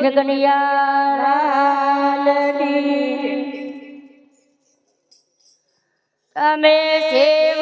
કૃષ્ણ કનૈયા અમે સેવા